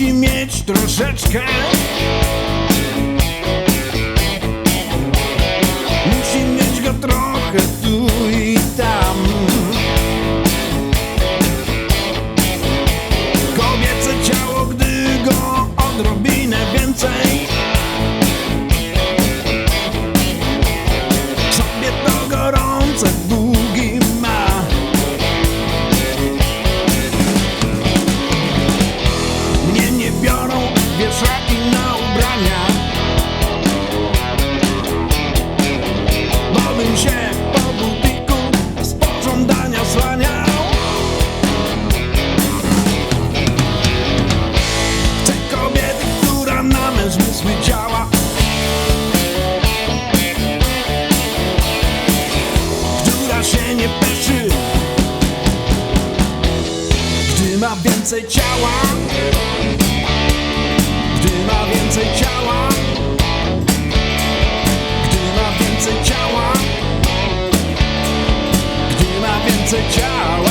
musi mieć troszeczkę nie pyszy Gdy ma więcej ciała Gdy ma więcej ciała Gdy ma więcej ciała Gdy ma więcej ciała.